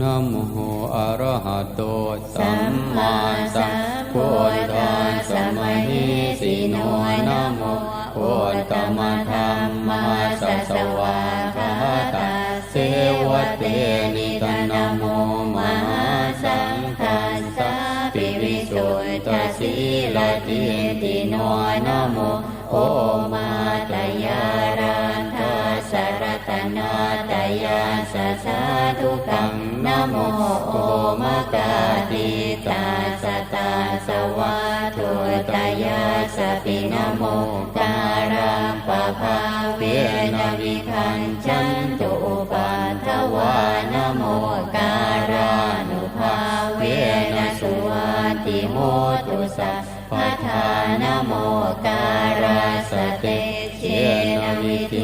นะโมอะระหะโตสัมมาสัมพุทธัสสะมะหิสิโนนะโมพุทธมธรรมะสัสสวาคาตาเสวะเตนิตนะโมมหาสังฆัสสะปิวิสุทธสีลติติโนนะโมโอมา ยาสสาธุกังนะโมโอมกาติตาสตาสวาทุตยาสปินะโมการังปะภาเวนะวิคันจันตุปัฏฐวานะโมการานุภาเวนะสุวัติโมตุสัพพทานะโมการาสเตเชนะวิติมหิโห